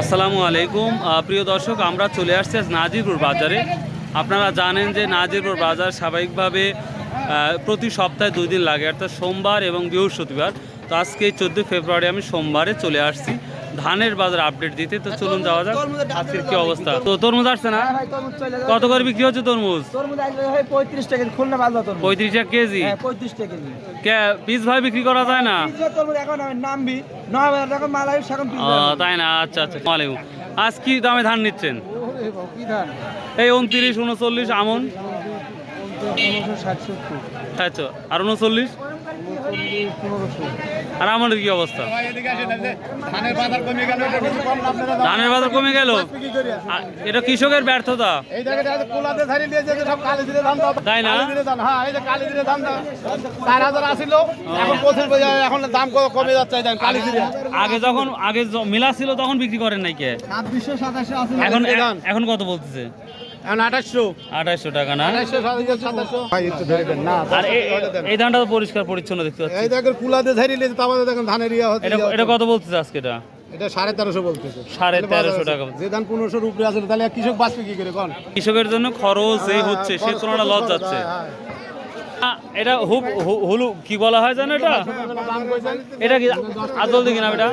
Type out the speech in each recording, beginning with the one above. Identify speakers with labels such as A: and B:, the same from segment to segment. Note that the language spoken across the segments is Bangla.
A: আসসালামু আলাইকুম। প্রিয় দর্শক, আমরা চলে আসছি আজ নাজিরপুর বাজারে। আপনারা জানেন যে নাজিরপুর বাজার স্বাভাবিকভাবে প্রতি সপ্তাহে দুই দিন লাগে, অর্থাৎ সোমবার এবং বৃহস্পতিবার। তো আজকে চোদ্দোই ফেব্রুয়ারি আমি সোমবারে চলে আসছি। ধানের বাজার আপডেট দিতে তো চলুন যাওয়া যাক। আজকের কি অবস্থা? তো তরমুজ আসছে না?
B: হ্যাঁ।
A: কত করে বিক্রি হচ্ছে তরমুজ?
B: পঁয়ত্রিশ টাকা খুলনা
A: পঁয়ত্রিশ টাকা কেজি?
B: হ্যাঁ পঁয়ত্রিশ টাকা কেজি।
A: পিস ভাই বিক্রি করা যায় না? তাই না? আচ্ছা আচ্ছা ওয়ালাইকুম। আজ কি দামে ধান নিচ্ছেন? এই উনত্রিশ উনচল্লিশ আমন। আচ্ছা আর উনচল্লিশ? আর আমাদের কি অবস্থা?
C: ধানের বাজার কমে গেল এটা
A: কৃষকের ব্যর্থতা। তাই না?
C: হ্যাঁ
A: আগে যখন আগে মেলা ছিল তখন বিক্রি করেন নাই কে? এখন এখন কত বলতেছে?
C: আঠাশশো।
A: আঠাশশো টাকা না? আর এই ধানটা তো পরিষ্কার পরিচ্ছন্ন দেখতে পাচ্ছি।
C: এই দেখেন কুলাতে ধারি নিয়েছে দেখেন ধানের ইয়া হচ্ছে
A: এটা এটা কত বলতেছে আজকে এটা?
C: এটা সাড়ে তেরোশো বলতেছে।
A: সাড়ে তেরোশো টাকা।
C: যে ধান পনেরোশোর উপরে আছে তাহলে কৃষক বাঁচবে কি করে কোন?
A: কৃষকের জন্য খরচ এই হচ্ছে সে তুলনাটা লস যাচ্ছে। এটা হুপ হু- হুলু কি বলা হয় জানো এটা? এটা কি আদল দেখি না এটা?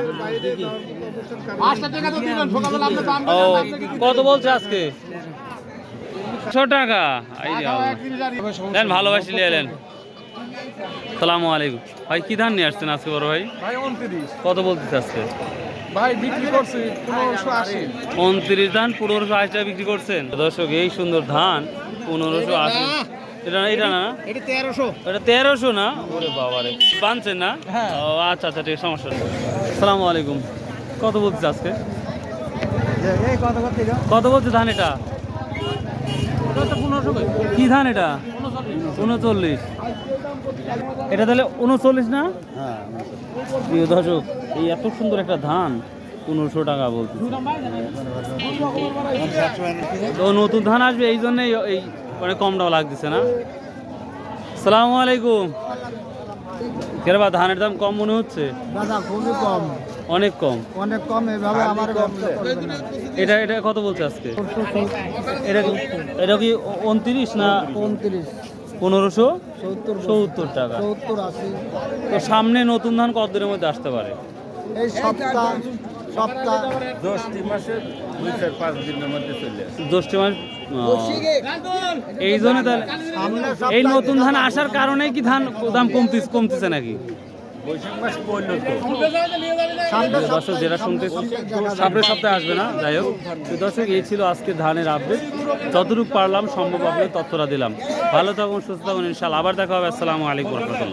A: কত বলছে আজকে? একশো টাকা। দেন ভালোবাসি নিয়ে এলেন। সালামু আলাইকুম। ভাই কি ধান নিয়ে আসছেন আজকে বড় ভাই? কত বলতেছে আজকে?
B: ভাই বিক্রি করছি পনেরোশো আশি।
A: উনত্রিশ ধান পনেরোশো আশি টাকা বিক্রি করছেন। দর্শক এই সুন্দর ধান পনেরোশো আশি। এটা এটা না
C: এটা তেরোশো।
A: এটা তেরোশো না? ওরে বাবারে। বানছেন না?
B: হ্যাঁ।
A: ও আচ্ছা আচ্ছা ঠিক আছে, সমস্যা নেই। সালামু আলাইকুম। কত বলতেছে আজকে?
B: এই কত কত থেকে
A: কত বলছে ধান এটা? কি ধান এটা? উনচল্লিশ। এটা তাহলে উনচল্লিশ না? প্রিয় দর্শক এই এত সুন্দর একটা ধান পনেরোশো টাকা বলতে তো নতুন ধান আসবে এই জন্যই এই মানে কম দাম লাগতেছে না। সালামু আলাইকুম। কেরবা ধানের দাম কম মনে হচ্ছে?
B: দাদা খুবই কম।
A: অনেক কম।
B: অনেক কম এভাবে আমার
A: এটা এটা কত বলছে আজকে? এটা কি এটা কি উনত্রিশ না
B: উনত্রিশ।
A: পনেরোশো?
B: সত্তর
A: টাকা।
B: সত্তর আশি।
A: তো সামনে নতুন ধান কত দিনের মধ্যে আসতে পারে?
B: এই সপ্তাহ সপ্তাহ।
A: জ্যৈষ্ঠ মাস এই জন্য তাহলে এই নতুন ধান আসার কারণে কি ধান দাম কমতিস কমতেছে নাকি? দর্শক যেটা শুনতেছি সামনের সপ্তাহে আসবে না যাই হোক। দর্শক এই ছিল আজকে ধানের আপডেট যতটুকু পারলাম সম্ভব আপনাদের তথ্যটা দিলাম। ভালো থাকুন সুস্থ থাকুন ইনশাল্লাহ আবার দেখা হবে। আসসালামু আলাইকুম রহমতুল্লাহ।